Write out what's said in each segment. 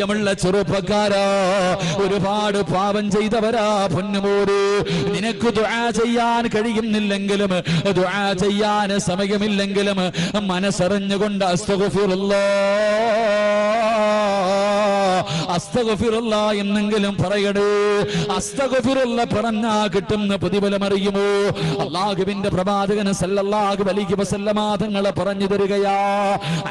പ്രിയമുള്ള ചെറുപ്പക്കാരാ. ഒരുപാട് പാപം ചെയ്തവരാ പൊന്നുമോര്. നിനക്ക് ദുആ ചെയ്യാൻ കഴിയുന്നില്ലെങ്കിലും ദുആ ചെയ്യാൻ സമയമില്ലെങ്കിലും മനസ്സറിഞ്ഞുകൊണ്ട് അസ്തഗഫിറുല്ലാ. അസ്തഗഫിറുല്ല എന്നെങ്കിലും പറയടേ. അസ്തഗഫിറുല്ല പറഞ്ഞാ കിട്ടുന്ന പ്രതിഫലം അറിയുമോ? അള്ളാഹുവിന്റെ പ്രവാചകന് സല്ലല്ലാഹു അലൈഹി വസല്ലമ തങ്ങളെ പറഞ്ഞു തരികയാ.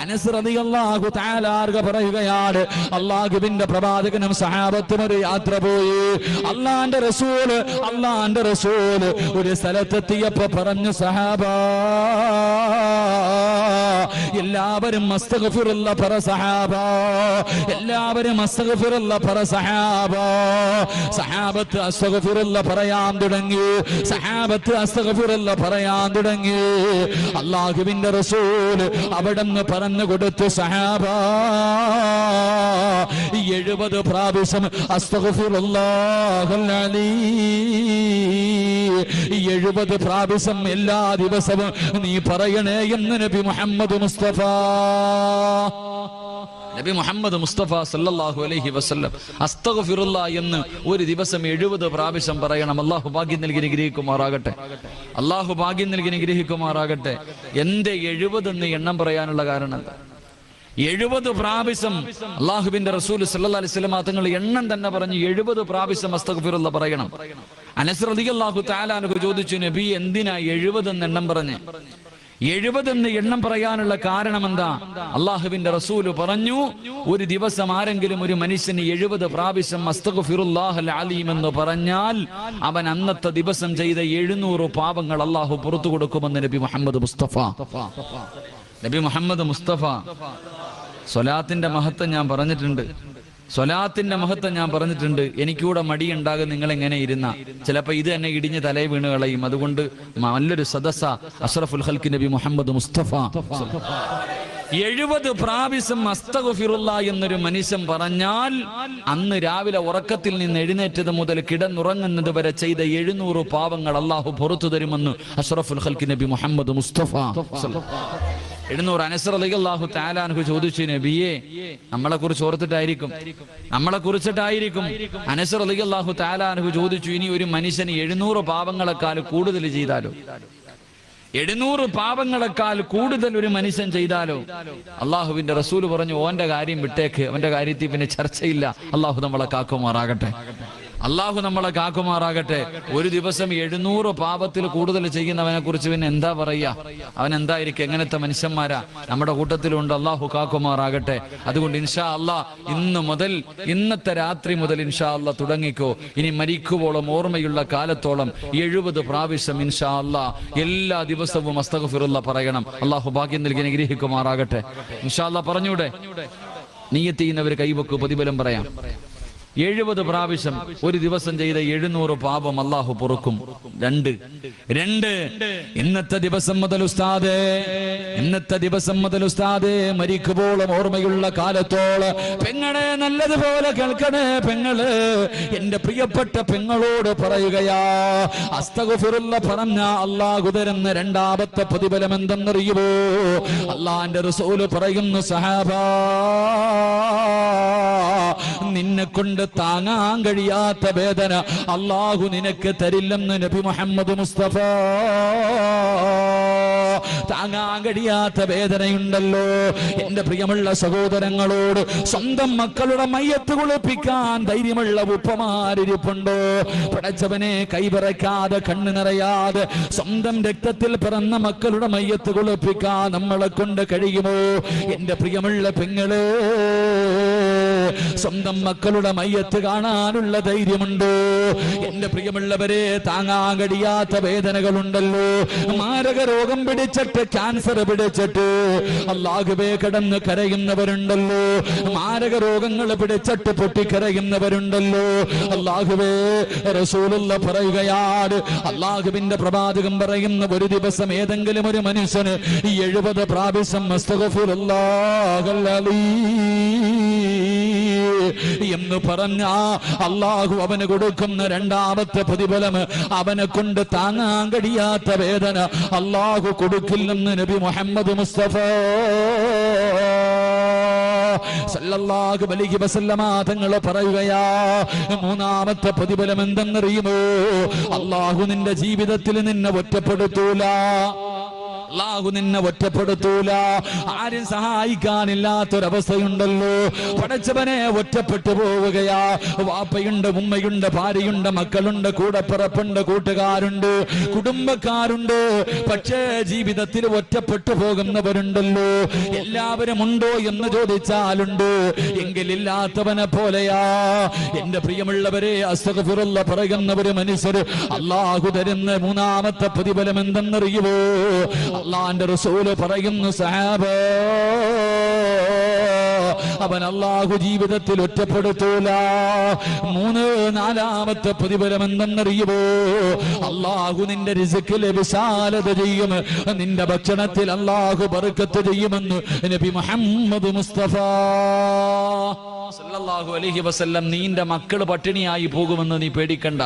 അനസ് റളിയല്ലാഹു തആല തആലാർക പറയുകയാണ് അള്ളാഹുവിന്റെ പ്രവാചകനും സഹാബത്തും ഒരു യാത്ര പോയി. അള്ളാന്റെ റസൂൽ അള്ളാന്റെ റസൂൽ ഒരു സ്ഥലത്തെത്തിയപ്പോ പറഞ്ഞു സഹാബാ എല്ലാവരും അസ്തഗഫിറുല്ല പറ സഹാബ. എല്ലാവരും അസ്തഗഫിറുല്ല പറ സഹാബ. സഹാബത്ത് അസ്തഗഫിറുല്ല പറയാൻ തുടങ്ങി. സഹാബത്ത് അസ്തഗഫിറുല്ല പറയാൻ തുടങ്ങി. അള്ളാഹുവിന്റെ റസൂൽ അവിടെന്ന് പറഞ്ഞു കൊടുത്തു സഹാബ എഴുപത് പ്രാവശ്യം അസ്തഗഫിറുല്ലാഹൽ അലീ എഴുപത് പ്രാവശ്യം എല്ലാ ദിവസവും നീ പറയണേ എന്ന് നബി മുഹമ്മദ് മുസ്തഫ. നബി മുഹമ്മദ് മുസ്തഫ സല്ലല്ലാഹു അലൈഹി വസല്ലം അസ്തഗ്ഫിറുല്ല എന്ന് ഒരു ദിവസം എഴുപത് പ്രാവശ്യം പറയണം. അള്ളാഹു ഭാഗ്യം നൽകി നിഗ്രഹിക്കുമാറാകട്ടെ അള്ളാഹു ഭാഗ്യം നൽകി നിഗ്രഹിക്കുമാറാകട്ടെ എന്റെ എഴുപത് എന്ന് എണ്ണം പറയാനുള്ള കാരണം എഴുപത് പ്രാവശ്യം അള്ളാഹുബിന്റെ റസൂൽ സല്ലല്ലാഹി അലൈഹി തങ്ങൾ എണ്ണം തന്നെ പറഞ്ഞു എഴുപത് പ്രാവശ്യം അസ്തഗ്ഫിറുല്ല പറയണം. റളിയല്ലാഹു തആല അൻഹു ചോദിച്ചു നബി എന്തിനാ എഴുപത് എന്ന് എണ്ണം പറഞ്ഞ്? എഴുപത് എന്ന് എണ്ണം പറയാനുള്ള കാരണം എന്താ അള്ളാഹുവിന്റെ റസൂൽ പറഞ്ഞു ഒരു ദിവസം ആരെങ്കിലും ഒരു മനുഷ്യന് എഴുപത് പ്രാവശ്യം അലീം എന്ന് പറഞ്ഞാൽ അവൻ അന്നത്തെ ദിവസം ചെയ്ത എഴുന്നൂറ് പാപങ്ങൾ അള്ളാഹു പുറത്തു കൊടുക്കുമെന്ന് നബി മുഹമ്മദ് മുസ്തഫ. നബി മുഹമ്മദ് മുസ്തഫ. സ്വലാത്തിന്റെ മഹത്വം ഞാൻ പറഞ്ഞിട്ടുണ്ട്. സ്വലാത്തിന്റെ മഹത്വം ഞാൻ പറഞ്ഞിട്ടുണ്ട്. എനിക്കൂടെ മടിയുണ്ടാകും നിങ്ങൾ എങ്ങനെ ഇരുന്ന. ചിലപ്പോൾ ഇത് തന്നെ ഇടിഞ്ഞ് തലേ വീണ് കളയും. അതുകൊണ്ട് നല്ലൊരു സദസ്സ അഷ്റഫുൽ ഹൽക്ക് നബി മുഹമ്മദ് മുസ്തഫ. എഴുപത് പ്രാവശ്യം അസ്തഗുഫിറുള്ള എന്നൊരു മനുഷ്യൻ പറഞ്ഞാൽ അന്ന് രാവിലെ ഉറക്കത്തിൽ നിന്ന് എഴുന്നേറ്റത് മുതൽ കിടന്നുറങ്ങുന്നത് വരെ ചെയ്ത എഴുന്നൂറ് പാവങ്ങൾ അള്ളാഹു പുറത്തു തരുമെന്ന് അഷ്റഫുൽ ഹൽക്ക് നബി മുഹമ്മദ് മുസ്തഫ. എഴുന്നൂറ് അനസർ അലി അള്ളാഹു താലാൻഹു ചോദിച്ചു നബിയെ നമ്മളെ കുറിച്ച് ഓർത്തിട്ടായിരിക്കും. നമ്മളെ കുറിച്ചിട്ടായിരിക്കും. അനസർ അലി അള്ളാഹു താലാൻഹു ചോദിച്ചു ഇനി ഒരു മനുഷ്യന് എഴുന്നൂറ് പാവങ്ങളെക്കാൾ കൂടുതൽ ചെയ്താലോ? എഴുന്നൂറ് പാപങ്ങളെക്കാൾ കൂടുതൽ ഒരു മനുഷ്യൻ ചെയ്താലോ? അള്ളാഹുവിന്റെ റസൂൽ പറഞ്ഞു ഓന്റെ കാര്യം വിട്ടേക്ക് അവന്റെ കാര്യത്തിൽ പിന്നെ ചർച്ചയില്ല. അള്ളാഹു നമ്മളെ കാക്കുമാറാകട്ടെ. അള്ളാഹു നമ്മളെ കാക്കുമാറാകട്ടെ. ഒരു ദിവസം എഴുന്നൂറ് പാപത്തിൽ കൂടുതൽ ചെയ്യുന്നവനെ കുറിച്ച് പിന്നെ എന്താ പറയുക? അവൻ എന്തായിരിക്കും? എങ്ങനത്തെ മനുഷ്യന്മാരാ? നമ്മുടെ കൂട്ടത്തിലുണ്ട്. അള്ളാഹു കാക്കുമാറാകട്ടെ. അതുകൊണ്ട് ഇൻഷാ അള്ളാ ഇന്ന് മുതൽ ഇന്നത്തെ രാത്രി മുതൽ ഇൻഷാ അള്ളാ തുടങ്ങിക്കോ. ഇനി മരിക്കുവോളം ഓർമ്മയുള്ള കാലത്തോളം എഴുപത് പ്രാവശ്യം ഇൻഷാ അള്ളാ എല്ലാ ദിവസവും അസ്തഗഫിറുള്ള പറയണം. അള്ളാഹു ഭാഗ്യം നൽകി അനുഗ്രഹിക്കുമാറാകട്ടെ. ഇൻഷാ അള്ളാ പറഞ്ഞൂടെ? നീയത്ത് ചെയ്യുന്നവർ പ്രതിഫലം പറയാം. എഴുപത് പ്രാവശ്യം ഒരു ദിവസം ചെയ്ത എഴുന്നൂറ് പാപം അള്ളാഹു പൊറുക്കും. രണ്ട്. രണ്ട്. ഇന്നത്തെ ദിവസം മുതൽ ഉസ്താദേ ഇന്നത്തെ ദിവസം മുതൽ ഉസ്താദേ മരിക്കുമ്പോളും ഓർമ്മയുള്ള കാലത്തോൾ പെങ്ങളെ നല്ലതുപോലെ കേൾക്കണേ പെങ്ങൾ. എന്റെ പ്രിയപ്പെട്ട പെങ്ങളോട് പറയുകയാ അസ്തകുഫിറുള്ള പറഞ്ഞ അള്ളാഹു തരുന്ന രണ്ടാമത്തെ പ്രതിഫലം എന്തെന്നറിയുമോ അള്ളാന്റെ റസൂൽ പറയുന്നു സഹാബാ നിന്നെ കൊണ്ട് താങ്ങാൻ കഴിയാത്ത വേദന അള്ളാഹു നിനക്ക് തരില്ലെന്ന് നബി മുഹമ്മദ് മുസ്തഫ. താങ്ങാൻ കഴിയാത്ത വേദനയുണ്ടല്ലോ. എന്റെ പ്രിയമുള്ള സഹോദരങ്ങളോട് സ്വന്തം മക്കളുടെ മയ്യത്ത് കുളിപ്പിക്കാൻ ധൈര്യമുള്ള ഉപ്പമാരിപ്പുണ്ടോ പടച്ചവനെ കൈവിറക്കാതെ കണ്ണു നിറയാതെ സ്വന്തം രക്തത്തിൽ പിറന്ന മക്കളുടെ മയ്യത്ത് കുളിപ്പിക്കാൻ നമ്മളെ കൊണ്ട് കഴിയുമോ? എന്റെ പ്രിയമുള്ള പെങ്ങൾ. സ്വന്തം മക്കളുടെ മയ്യത്ത് കാണാനുള്ള ധൈര്യമുണ്ടോ. എന്റെ പ്രിയമുള്ളവരെ താങ്ങാൻ കഴിയാത്ത വേദനകളുണ്ടല്ലോ. മാരക രോഗം പിടിച്ചിട്ട് ക്യാൻസർ പിടിച്ചിട്ട് അല്ലാഹുവേ കിടന്ന് കരയുന്നവരുണ്ടല്ലോ. മാരക രോഗങ്ങൾ പിടിച്ചിട്ട് പൊട്ടിക്കരയുന്നവരുണ്ടല്ലോ. അല്ലാഹുവേ റസൂലുള്ള പറയുകയാണ് അല്ലാഹുവിന്റെ പ്രവാചകം പറയുന്ന ഒരു ദിവസം ഏതെങ്കിലും ഒരു മനുഷ്യന് എഴുപത് പ്രാവശ്യം അസ്തഗഫിറുല്ലാഹൽ എന്ന് പറഞ്ഞ അള്ളാഹു അവന് കൊടുക്കുന്ന രണ്ടാമത്തെ പ്രതിഫലം അവനെ കൊണ്ട് താങ്ങാൻ കഴിയാത്ത വേദന അള്ളാഹു കൊടുക്കില്ലെന്ന് നബി മുഹമ്മദ് മുസ്തഫ സല്ലല്ലാഹു അലൈഹി വസല്ലമ പറയുകയാ മൂന്നാമത്തെ പ്രതിഫലം എന്തെന്നറിയുമോ? അള്ളാഹു നിന്റെ ജീവിതത്തിൽ നിന്നെ ഒറ്റപ്പെടുത്തൂല. അള്ളാഹു നിന്നെ ഒറ്റപ്പെടുത്തൂല. ആരും സഹായിക്കാനില്ലാത്തൊരവസ്ഥയുണ്ടല്ലോ. പടച്ചവനെ ഒറ്റപ്പെട്ടു പോവുകയാ. വാപ്പയുണ്ട് ഉമ്മയുണ്ട് ഭാര്യയുണ്ട് മക്കളുണ്ട് കൂടപ്പിറപ്പുണ്ട് കൂട്ടുകാരുണ്ട് കുടുംബക്കാരുണ്ട്. പക്ഷേ ജീവിതത്തിൽ ഒറ്റപ്പെട്ടു പോകുന്നവരുണ്ടല്ലോ. എല്ലാവരും ഉണ്ടോ എന്ന് ചോദിച്ചാലുണ്ട്. എങ്കിലില്ലാത്തവനെ പോലെയാ. എന്റെ പ്രിയമുള്ളവരെ അസ്തഗഫിറുള്ള പറയുന്നവര് മനുഷ്യർ അള്ളാഹു തരുന്ന മൂന്നാമത്തെ പ്രതിഫലം എന്തെന്നറിയുമോ അള്ളാന്റെ റസൂൽ പറയുന്നു സഹാബ അവൻ അള്ളാഹു ജീവിതത്തിൽ ഒറ്റപ്പെടുത്തൂല. മൂന്ന് നാലാമത്തെ പ്രതിഫലം എന്തെന്നറിയുമോ? അള്ളാഹു നിന്റെ രിസുക്കിൽ വിശാലത ചെയ്യും. നിന്റെ ഭക്ഷണത്തിൽ അള്ളാഹു ബർക്കത്ത് ചെയ്യുമെന്ന് നബി മുഹമ്മദ് മുസ്തഫ സല്ലല്ലാഹു അലൈഹി വസല്ലം നീന്റെ മക്കൾ പട്ടിണിയായി പോകുമെന്ന് നീ പേടിക്കണ്ട.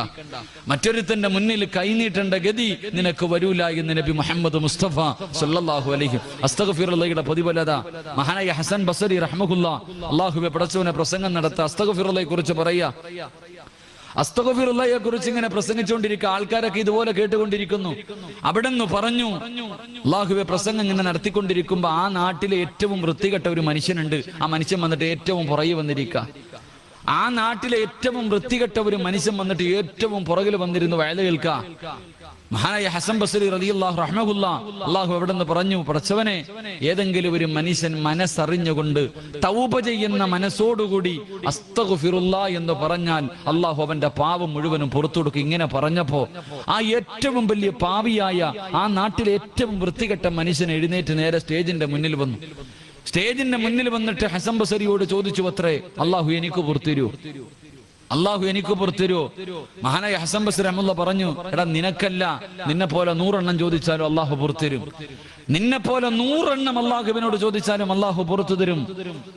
മറ്റൊരുത്തന്റെ മുന്നിൽ കൈനീട്ടേണ്ട ഗതി നിനക്ക് വരൂല എന്ന് നബി മുഹമ്മദ് മുസ്തഫ സല്ലല്ലാഹു അലൈഹി അസ്തഗ്ഫിറുള്ളയുടെ പ്രതിഫലത മഹാനായ ഹസൻ ബസരി റഹ്മഹുല്ല അള്ളാഹുബെ പടച്ചവനെ പ്രസംഗം നടത്ത അസ്തഗ്ഫിറുള്ളയെ കുറിച്ച് പറയാ. അസ്തഗഫിറുള്ളയെ കുറിച്ച് ഇങ്ങനെ പ്രസംഗിച്ചുകൊണ്ടിരിക്കുക ആൾക്കാരൊക്കെ ഇതുപോലെ കേട്ടുകൊണ്ടിരിക്കുന്നു. അവിടെ നിന്ന് പറഞ്ഞു അള്ളാഹുവെ പ്രസംഗം ഇങ്ങനെ നടത്തിക്കൊണ്ടിരിക്കുമ്പോ ആ നാട്ടിലെ ഏറ്റവും വൃത്തികെട്ട ഒരു മനുഷ്യനുണ്ട്. ആ മനുഷ്യൻ വന്നിട്ട് ഏറ്റവും പുറകെ വന്നിരിക്കുക ആ നാട്ടിലെ ഏറ്റവും വൃത്തികെട്ട ഒരു മനുഷ്യൻ വന്നിട്ട് ഏറ്റവും പുറകിൽ വന്നിരുന്നു വയലുകൾക്ക മഹാനായ ഹസൻ ബസരി റളിയല്ലാഹു റഹ്മഹുല്ല അള്ളാഹു എവിടെ നിന്ന് പറഞ്ഞു പറച്ചവനെ ഏതെങ്കിലും ഒരു മനുഷ്യൻ മനസ്സറിഞ്ഞുകൊണ്ട് തൗപ ചെയ്യുന്ന മനസ്സോടുകൂടി അസ്തഗ്ഫിറുല്ലാ എന്ന് പറഞ്ഞാൽ അള്ളാഹു അവന്റെ പാവം മുഴുവനും പുറത്തു കൊടുക്കും. ഇങ്ങനെ പറഞ്ഞപ്പോ ആ ഏറ്റവും വലിയ പാവിയായ ആ നാട്ടിലെ ഏറ്റവും വൃത്തികെട്ട മനുഷ്യൻ എഴുന്നേറ്റ് നേരെ സ്റ്റേജിന്റെ മുന്നിൽ വന്നു. സ്റ്റേജിന്റെ മുന്നിൽ വന്നിട്ട് ഹസൻ ബസരിയോട് ചോദിച്ചു അത്രേ അള്ളാഹു എനിക്ക് പുറത്തുതരൂ അള്ളാഹു എനിക്ക് പുറത്തരുവോ മഹാനായ ഹസൻ ബസ് അഹമ്മദ് പറഞ്ഞു എടാ നിനക്കല്ല നിന്നെ പോലെ നൂറെണ്ണം ചോദിച്ചാലും അള്ളാഹു പുറത്തരും നിന്നെ പോലെ നൂറെണ്ണം അള്ളാഹുവിനോട് ചോദിച്ചാലും അള്ളാഹു പുറത്തു തരും.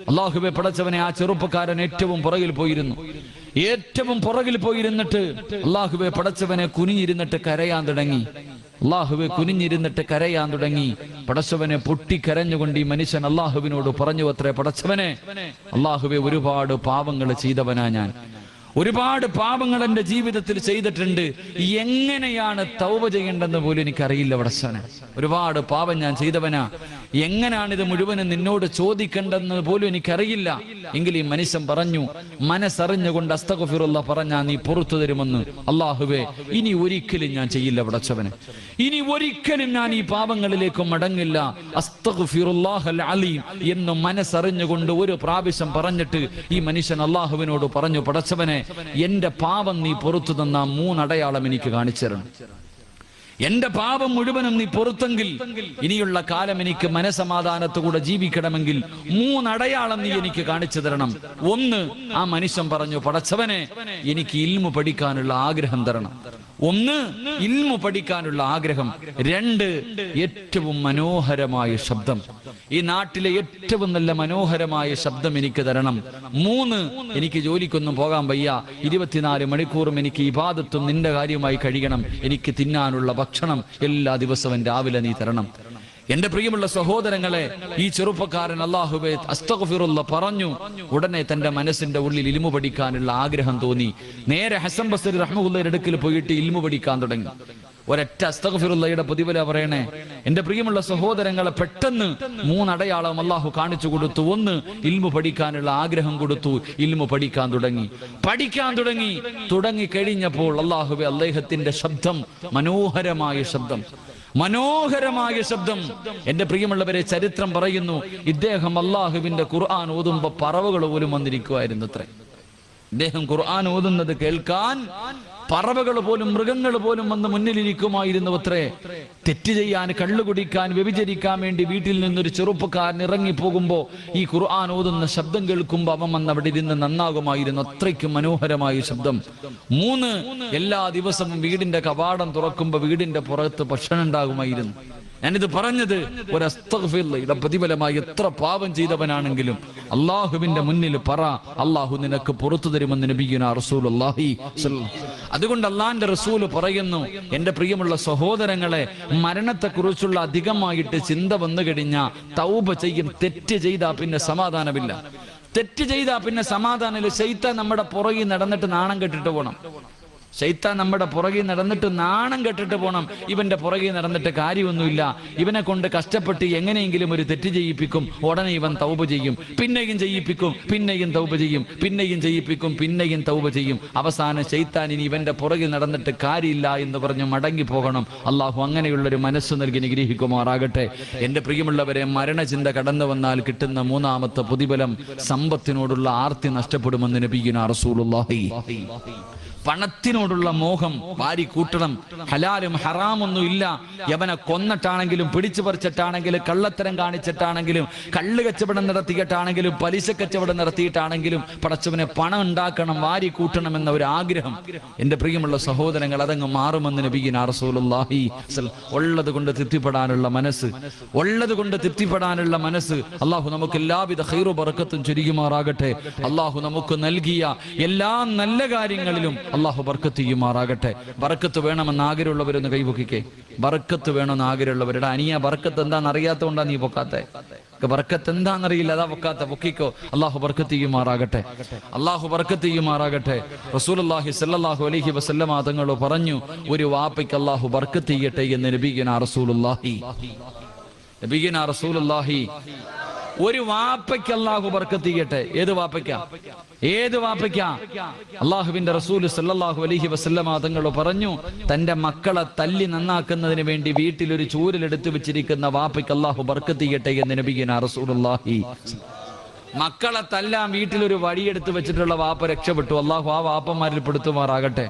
അള്ളാഹുബെ പടച്ചവനെ ആ ചെറുപ്പക്കാരൻ ഏറ്റവും പുറകിൽ പോയിരുന്നു. ഏറ്റവും പുറകിൽ പോയിരുന്നിട്ട് അള്ളാഹുബെ പടച്ചവനെ കുനിഞ്ഞിരുന്നിട്ട് കരയാൻ തുടങ്ങി. അള്ളാഹുവെ കുനിഞ്ഞിരുന്നിട്ട് കരയാൻ തുടങ്ങി. പടച്ചവനെ പൊട്ടിക്കരഞ്ഞുകൊണ്ട് ഈ മനുഷ്യൻ അള്ളാഹുവിനോട് പറഞ്ഞു അത്രേ പടച്ചവനെ അള്ളാഹുവെ ഒരുപാട് പാവങ്ങൾ ചെയ്തവനാ ഞാൻ. ഒരുപാട് പാപങ്ങൾ എന്റെ ജീവിതത്തിൽ ചെയ്തിട്ടുണ്ട്. എങ്ങനെയാണ് തൗവ ചെയ്യേണ്ടെന്ന് പോലും എനിക്കറിയില്ല പടച്ചവനെ ഒരുപാട് പാപം ഞാൻ ചെയ്തവനാ. എങ്ങനെയാണ് ഇത് മുഴുവനും നിന്നോട് ചോദിക്കേണ്ടെന്ന് പോലും എനിക്കറിയില്ല. എങ്കിൽ ഈ മനുഷ്യൻ പറഞ്ഞു മനസ്സറിഞ്ഞുകൊണ്ട് അസ്തഗഫിറുള്ള പറഞ്ഞാ നീ പുറത്തു തരുമെന്ന്. അള്ളാഹുവേ ഇനി ഒരിക്കലും ഞാൻ ചെയ്യില്ല വിടച്ചവന് ഇനി ഒരിക്കലും ഞാൻ ഈ പാപങ്ങളിലേക്ക് മടങ്ങില്ല. അസ്തഗ്ഫിറുല്ലാഹൽ അലീം എന്ന് മനസ്സറിഞ്ഞുകൊണ്ട് ഒരു പ്രാവശ്യം പറഞ്ഞിട്ട് ഈ മനുഷ്യൻ അള്ളാഹുവിനോട് പറഞ്ഞു പടച്ചവനെ എന്റെ പാപം നീ പുറത്തു തന്ന മൂന്നടയാളം എനിക്ക് കാണിച്ചു തരണം. എന്റെ പാപം മുഴുവനും നീ പുറത്തെങ്കിൽ ഇനിയുള്ള കാലം എനിക്ക് മനസമാധാനത്തോടെ ജീവിക്കണമെങ്കിൽ മൂന്നടയാളം നീ എനിക്ക് കാണിച്ചു തരണം. ഒന്ന് ആ മനുഷ്യൻ പറഞ്ഞു പടച്ചവനെ എനിക്ക് ഇൽമു പഠിക്കാനുള്ള ആഗ്രഹം തരണം. ഒന്ന് ഇൽമു പഠിക്കാനുള്ള ആഗ്രഹം രണ്ട് ഏറ്റവും മനോഹരമായ ശബ്ദം. ഈ നാട്ടിലെ ഏറ്റവും നല്ല മനോഹരമായ ശബ്ദം എനിക്ക് തരണം. മൂന്ന് എനിക്ക് ജോലിക്കൊന്നും പോകാൻ വയ്യ. ഇരുപത്തിനാല് മണിക്കൂറും എനിക്ക് ഇബാദത്തും നിന്റെ കാര്യമായി കഴിയണം. എനിക്ക് തിന്നാനുള്ള ഭക്ഷണം എല്ലാ ദിവസവും രാവിലെ നീ തരണം. എന്റെ പ്രിയമുള്ള സഹോദരങ്ങളെ ഈ ചെറുപ്പക്കാരൻ അള്ളാഹുബെ അസ്തഗഫിറുള്ള പറഞ്ഞു ഉടനെ തന്റെ മനസ്സിന്റെ ഉള്ളിൽ ഇൽമു പഠിക്കാനുള്ള ആഗ്രഹം തോന്നി. നേരെ ഹസൻ ബസരി റഹ്മുല്ലയുടെ അടുക്കൽ പോയിട്ട് ഇൽമു പഠിക്കാൻ തുടങ്ങി. ഒരൊറ്റ അസ്തഗഫിറുള്ളയുടെ പ്രതിഫല പറയണേ എന്റെ പ്രിയമുള്ള സഹോദരങ്ങളെ പെട്ടെന്ന് മൂന്നടയാളം അള്ളാഹു കാണിച്ചു കൊടുത്തു. ഒന്ന് ഇൽമു പഠിക്കാനുള്ള ആഗ്രഹം കൊടുത്തു ഇൽമു പഠിക്കാൻ തുടങ്ങി. പഠിക്കാൻ തുടങ്ങി. തുടങ്ങി കഴിഞ്ഞപ്പോൾ അള്ളാഹുബെ അദ്ദേഹത്തിന്റെ ശബ്ദം മനോഹരമായ ശബ്ദം. മനോഹരമായ ശബ്ദം. എന്റെ പ്രിയമുള്ളവരെ ചരിത്രം പറയുന്നു ഇദ്ദേഹം അള്ളാഹുവിന്റെ ഖുർആൻ ഓതുമ്പോ പറവകൾ പോലും വന്നിരിക്കുമായിരുന്നു അത്രേ ഇദ്ദേഹം ഖുർആൻ ഓതുന്നത് കേൾക്കാൻ പറവകൾ പോലും മൃഗങ്ങൾ പോലും വന്ന് മുന്നിലിരിക്കുമായിരുന്നു അത്രേ തെറ്റ് ചെയ്യാൻ കള്ളു കുടിക്കാൻ വ്യഭിചരിക്കാൻ വേണ്ടി വീട്ടിൽ നിന്നൊരു ചെറുപ്പക്കാരൻ ഇറങ്ങി പോകുമ്പോൾ ഈ ഖുർആൻ ഓതുന്ന ശബ്ദം കേൾക്കുമ്പോൾ അവൻ വന്ന് അവിടെ ഇരുന്ന് നന്നാകുമായിരുന്നു. അത്രയ്ക്കും മനോഹരമായ ശബ്ദം. മൂന്ന് എല്ലാ ദിവസവും വീടിന്റെ കവാടം തുറക്കുമ്പോൾ വീടിന്റെ പുറത്ത് ഭക്ഷണം ഉണ്ടാകുമായിരുന്നു. ഞാനിത് പറഞ്ഞത് ഒരു പ്രതിഫലമായി എത്ര പാപം ചെയ്തവനാണെങ്കിലും. അള്ളാഹുവിന്റെ മുന്നിൽ പറ അള്ളാഹു നിനക്ക് പുറത്തു തരുമെന്ന് നബിയുന റസൂൽ അള്ളാഹി അതുകൊണ്ട് അള്ളാഹിന്റെ റസൂൽ പറയുന്നു എന്റെ പ്രിയമുള്ള സഹോദരങ്ങളെ മരണത്തെക്കുറിച്ചുള്ള അധികമായിട്ട് ചിന്ത വന്നു കഴിഞ്ഞാൽ തൗബ ചെയ്യും തെറ്റ് ചെയ്താ പിന്നെ സമാധാനമില്ല. തെറ്റ് ചെയ്താ പിന്നെ സമാധാനമില്ല. ചെയ്ത നമ്മുടെ പുറകിൽ നടന്നിട്ട് നാണം കെട്ടിട്ട് പോണം. ശൈത്താൻ നമ്മുടെ പുറകെ നടന്നിട്ട് നാണം കെട്ടിട്ട് പോണം. ഇവന്റെ പുറകെ നടന്നിട്ട് കാര്യമൊന്നുമില്ല. ഇവനെ കൊണ്ട് കഷ്ടപ്പെട്ട് എങ്ങനെയെങ്കിലും ഒരു തെറ്റ് ചെയ്യിപ്പിക്കും. ഉടനെ ഇവൻ തൗപ ചെയ്യും. പിന്നെയും ചെയ്യിപ്പിക്കും. പിന്നെയും തൗപ ചെയ്യും. പിന്നെയും ചെയ്യിപ്പിക്കും. പിന്നെയും തൗപ ചെയ്യും. അവസാനം ശൈത്താൻ ഇനി ഇവന്റെ പുറകെ നടന്നിട്ട് കാര്യമില്ല എന്ന് പറഞ്ഞ് മടങ്ങി പോകണം. അള്ളാഹു അങ്ങനെയുള്ളൊരു മനസ്സ് നൽകി നിഗ്രഹിക്കുമാറാകട്ടെ എന്റെ പ്രിയമുള്ളവരെ മരണചിന്ത കടന്നു വന്നാൽ കിട്ടുന്ന മൂന്നാമത്തെ പുതിബലം സമ്പത്തിനോടുള്ള ആർത്തി നഷ്ടപ്പെടുമെന്ന് നബിയുന റസൂലുള്ളാഹി. പണത്തിനോടുള്ള മോഹം വാരി കൂട്ടണം. ഹലാലും ഹറാമൊന്നും ഇല്ല. യവനെ കൊന്നിട്ടാണെങ്കിലും പിടിച്ചു പറിച്ചിട്ടാണെങ്കിലും കള്ളത്തരം കാണിച്ചിട്ടാണെങ്കിലും കള്ള് കച്ചവടം നടത്തിയിട്ടാണെങ്കിലും പലിശ കച്ചവടം നടത്തിയിട്ടാണെങ്കിലും പടച്ചവനെ പണം ഉണ്ടാക്കണം വാരി കൂട്ടണം എന്ന ഒരു ആഗ്രഹം എന്റെ പ്രിയമുള്ള സഹോദരങ്ങൾ അതങ്ങ് മാറുമെന്ന് നബീന റസൂലുള്ളാഹി ഉള്ളത് കൊണ്ട് തൃപ്തിപ്പെടാനുള്ള മനസ്സ് ഉള്ളത് കൊണ്ട് തൃപ്തിപ്പെടാനുള്ള മനസ്സ് അള്ളാഹു നമുക്ക് എല്ലാവിധ ഹൈറു ബർക്കത്തും ചുരുക്കുമാറാകട്ടെ അള്ളാഹു നമുക്ക് നൽകിയ എല്ലാ നല്ല കാര്യങ്ങളിലും അള്ളാഹു ബർക്കത്ത് ചെയ്യുമാറാകട്ടെ ബർക്കത്ത് വേണമെന്ന് ആഗ്രഹമുള്ളവരൊന്ന് കൈപൊക്കിക്കേ ബർക്കത്ത് വേണമെന്ന് ആഗ്രഹമുള്ളവരുടെ അനിയ ബർക്കത്ത് എന്താണെന്ന് അറിയാത്തതുകൊണ്ടാ നീ പൊക്കാത്തെ. ബർക്കത്ത് എന്താണെന്നറിയില്ല അതാ പൊക്കാത്ത. പൊക്കിക്കോ. അള്ളാഹു ബർക്കത്ത് ചെയ്യുമാറാകട്ടെ അള്ളാഹു ബർക്കത്ത് ചെയ്യുമാറാകട്ടെ റസൂലുള്ളാഹി സല്ലാഹു അലൈഹി വസല്ലമ തങ്ങൾ പറഞ്ഞു ഒരു വാപ്പയ്ക്ക് അള്ളാഹു ബർക്കത്ത് ചെയ്യട്ടെ എന്ന് നബീഗന റസൂലുള്ളാഹി. നബിഗന റസൂലുള്ളാഹി. ഒരു വാപ്പയ്ക്ക് അള്ളാഹു ബർക്കത്ത് ഏത് വാപ്പയ്ക്ക? ഏത് വാപ്പയ്ക്ക? അള്ളാഹുവിന്റെ റസൂൽ സല്ലാഹു അലഹി വസല്ലമ തങ്ങൾ പറഞ്ഞു തന്റെ മക്കളെ തല്ലി നന്നാക്കുന്നതിന് വേണ്ടി വീട്ടിൽ ഒരു ചൂരലെടുത്തു വെച്ചിരിക്കുന്ന വാപ്പയ്ക്ക് അള്ളാഹു ബർക്കത്ത് എന്ന് നബിയന റസൂലുള്ളാഹി മക്കളെ തല്ലാൻ വീട്ടിൽ ഒരു വടിയെടുത്ത് വെച്ചിട്ടുള്ള വാപ്പ രക്ഷപ്പെട്ടു. അള്ളാഹു ആ വാപ്പന്മാരിൽ പെടുത്തുമാറാകട്ടെ.